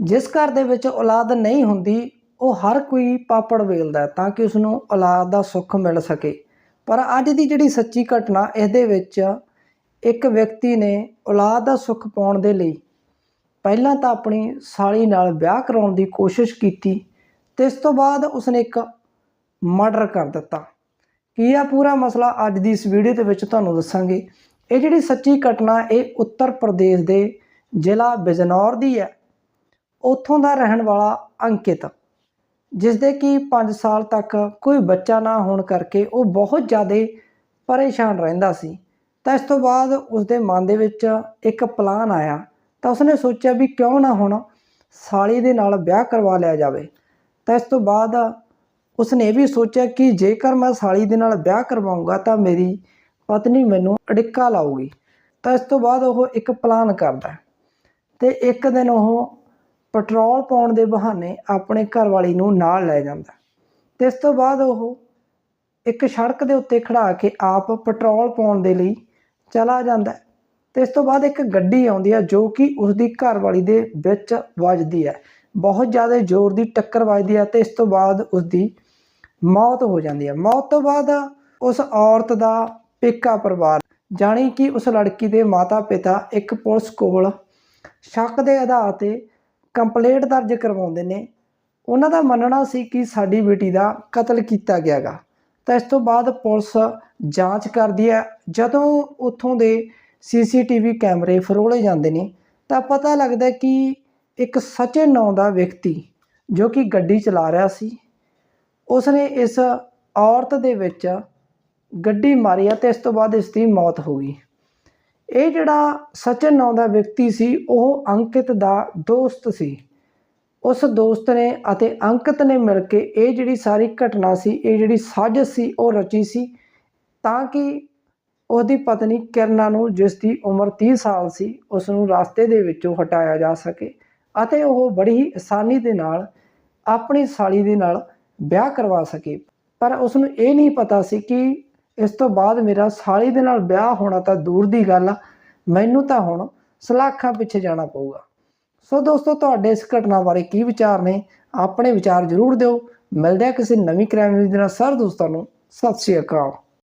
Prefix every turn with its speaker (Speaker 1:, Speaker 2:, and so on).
Speaker 1: ਜਿਸ ਘਰ ਦੇ ਵਿੱਚ ਔਲਾਦ ਨਹੀਂ ਹੁੰਦੀ, ਉਹ ਹਰ ਕੋਈ ਪਾਪੜ ਵੇਲਦਾ ਤਾਂ ਕਿ ਉਸ ਨੂੰ ਔਲਾਦ ਦਾ ਸੁੱਖ ਮਿਲ ਸਕੇ। ਪਰ ਅੱਜ ਦੀ ਜਿਹੜੀ ਸੱਚੀ ਘਟਨਾ, ਇਹਦੇ ਵਿੱਚ ਇੱਕ ਵਿਅਕਤੀ ਨੇ ਔਲਾਦ ਦਾ ਸੁੱਖ ਪਾਉਣ ਦੇ ਲਈ ਪਹਿਲਾਂ ਤਾਂ ਆਪਣੀ ਸਾਲੀ ਨਾਲ ਵਿਆਹ ਕਰਾਉਣ ਦੀ ਕੋਸ਼ਿਸ਼ ਕੀਤੀ ਤੇ ਇਸ ਤੋਂ ਬਾਅਦ ਉਸਨੇ ਇੱਕ ਮਰਡਰ ਕਰ ਦਿੱਤਾ। ਕੀ ਆ ਪੂਰਾ ਮਸਲਾ ਅੱਜ ਦੀ ਇਸ ਵੀਡੀਓ ਦੇ ਵਿੱਚ ਤੁਹਾਨੂੰ ਦੱਸਾਂਗੇ। ਇਹ ਜਿਹੜੀ ਸੱਚੀ ਘਟਨਾ, ਇਹ ਉੱਤਰ ਪ੍ਰਦੇਸ਼ ਦੇ ਜ਼ਿਲ੍ਹਾ ਬਿਜਨੌਰ ਦੀ ਹੈ। ਉੱਥੋਂ ਦਾ ਰਹਿਣ ਵਾਲਾ ਅੰਕਿਤ ਜਿਸ ਦੇ ਕਿ 5 ਸਾਲ ਤੱਕ ਕੋਈ ਬੱਚਾ ਨਾ ਹੋਣ ਕਰਕੇ ਉਹ ਬਹੁਤ ਜ਼ਿਆਦਾ ਪਰੇਸ਼ਾਨ ਰਹਿੰਦਾ ਸੀ। ਤਾਂ ਇਸ ਤੋਂ ਬਾਅਦ ਉਸ ਦੇ ਮਨ ਦੇ ਵਿੱਚ ਇੱਕ ਪਲਾਨ ਆਇਆ। ਤਾਂ ਉਸਨੇ ਸੋਚਿਆ ਵੀ ਕਿਉਂ ਨਾ ਹੁਣ ਸਾਲੀ ਦੇ ਨਾਲ ਵਿਆਹ ਕਰਵਾ ਲਿਆ ਜਾਵੇ। ਤਾਂ ਇਸ ਤੋਂ ਬਾਅਦ ਉਸਨੇ ਇਹ ਵੀ ਸੋਚਿਆ ਕਿ ਜੇਕਰ ਮੈਂ ਸਾਲੀ ਦੇ ਨਾਲ ਵਿਆਹ ਕਰਵਾਉਂਗਾ ਤਾਂ ਮੇਰੀ ਪਤਨੀ ਮੈਨੂੰ ਅੜਿੱਕਾ ਲਾਊਗੀ। ਤਾਂ ਇਸ ਤੋਂ ਬਾਅਦ ਉਹ ਇੱਕ ਪਲਾਨ ਕਰਦਾ ਹੈ ਤੇ ਇੱਕ ਦਿਨ ਉਹ ਪੈਟਰੋਲ ਪਾਉਣ ਦੇ ਬਹਾਨੇ ਆਪਣੇ ਘਰਵਾਲੀ ਨੂੰ ਨਾਲ ਲੈ ਜਾਂਦਾ। ਤੇ ਇਸ ਤੋਂ ਬਾਅਦ ਉਹ ਇੱਕ ਸੜਕ ਦੇ ਉੱਤੇ ਖੜਾ ਕੇ ਆਪ ਪੈਟਰੋਲ ਪਾਉਣ ਦੇ ਲਈ ਚਲਾ ਜਾਂਦਾ ਤੇ ਇਸ ਤੋਂ ਬਾਅਦ ਇੱਕ ਗੱਡੀ ਆਉਂਦੀ ਹੈ ਜੋ ਕਿ ਉਸ ਦੀ ਘਰਵਾਲੀ ਦੇ ਵਿੱਚ ਵੱਜਦੀ ਹੈ। ਬਹੁਤ ਜ਼ਿਆਦਾ ਜ਼ੋਰ ਦੀ ਟੱਕਰ ਵੱਜਦੀ ਹੈ ਤੇ ਇਸ ਤੋਂ ਬਾਅਦ ਉਸ ਦੀ ਮੌਤ ਹੋ ਜਾਂਦੀ ਹੈ। ਮੌਤ ਤੋਂ ਬਾਅਦ ਉਸ ਔਰਤ ਦਾ ਪੇਕਾ ਪਰਿਵਾਰ ਜਾਣੀ ਕਿ ਉਸ ਲੜਕੀ ਦੇ ਮਾਤਾ ਪਿਤਾ ਇੱਕ ਪੁਲਿਸ ਕੋਲ ਸ਼ੱਕ ਦੇ ਆਧਾਰ ਤੇ ਕੰਪਲੇਂਟ ਦਰਜ ਕਰਵਾਉਂਦੇ ਨੇ। ਉਹਨਾਂ ਦਾ ਮੰਨਣਾ ਸੀ ਕਿ ਸਾਡੀ ਬੇਟੀ ਦਾ ਕਤਲ ਕੀਤਾ ਗਿਆਗਾ। ਤਾਂ ਇਸ ਤੋਂ ਬਾਅਦ ਪੁਲਿਸ ਜਾਂਚ ਕਰਦੀ ਹੈ। ਜਦੋਂ ਉੱਥੋਂ ਦੇ ਸੀਸੀਟੀਵੀ ਕੈਮਰੇ ਫਰੋਲੇ ਜਾਂਦੇ ਨੇ, ਤਾਂ ਪਤਾ ਲੱਗਦਾ ਕਿ ਇੱਕ ਸੱਚੇ ਨਾਂ ਦਾ ਵਿਅਕਤੀ ਜੋ ਕਿ ਗੱਡੀ ਚਲਾ ਰਿਹਾ ਸੀ, ਉਸਨੇ ਇਸ ਔਰਤ ਦੇ ਵਿੱਚ ਗੱਡੀ ਮਾਰੀ ਅਤੇ ਇਸ ਤੋਂ ਬਾਅਦ ਇਸ ਦੀ ਮੌਤ ਹੋ ਗਈ। ਇਹ ਜਿਹੜਾ ਸਚਨ ਨਾਂ ਦਾ ਵਿਅਕਤੀ ਸੀ, ਉਹ ਅੰਕਿਤ ਦਾ ਦੋਸਤ ਸੀ। ਉਸ ਦੋਸਤ ਨੇ ਅਤੇ ਅੰਕਿਤ ਨੇ ਮਿਲ ਕੇ ਇਹ ਜਿਹੜੀ ਸਾਰੀ ਘਟਨਾ ਸੀ, ਇਹ ਜਿਹੜੀ ਸਾਜ਼ਿਸ਼ ਸੀ, ਉਹ ਰਚੀ ਸੀ ਤਾਂ ਕਿ ਉਹਦੀ ਪਤਨੀ ਕਿਰਨਾ ਨੂੰ, ਜਿਸ ਦੀ ਉਮਰ 30 ਸਾਲ ਸੀ, ਉਸ ਨੂੰ ਰਸਤੇ ਦੇ ਵਿੱਚੋਂ ਹਟਾਇਆ ਜਾ ਸਕੇ ਅਤੇ ਉਹ ਬੜੀ ਹੀ ਆਸਾਨੀ ਦੇ ਨਾਲ, ਆਪਣੀ ਸਾਲੀ ਦੇ ਨਾਲ ਵਿਆਹ ਕਰਵਾ ਸਕੇ। ਪਰ ਉਸ ਨੂੰ ਇਹ ਨਹੀਂ ਪਤਾ ਸੀ ਕਿ ਇਸ ਤੋਂ ਬਾਅਦ ਮੇਰਾ ਸਾਲੀ ਦੇ ਨਾਲ ਵਿਆਹ ਹੋਣਾ ਤਾਂ ਦੂਰ ਦੀ ਗੱਲ ਆ, ਮੈਨੂੰ ਤਾਂ ਹੁਣ ਸਲਾਖਾਂ ਪਿੱਛੇ ਜਾਣਾ ਪਊਗਾ। ਸੋ ਦੋਸਤੋ, ਤੁਹਾਡੇ ਇਸ ਘਟਨਾ ਬਾਰੇ ਕੀ ਵਿਚਾਰ ਨੇ, ਆਪਣੇ ਵਿਚਾਰ ਜ਼ਰੂਰ ਦਿਓ। ਮਿਲਦੇ ਆ ਕਿਸੇ ਨਵੀਂ ਕ੍ਰਾਈਮ ਨਿਊਜ਼ ਦੇ ਨਾਲ। ਸਰ ਦੋਸਤਾਂ ਨੂੰ, ਸਤਿ ਸ਼੍ਰੀ ਅਕਾਲ।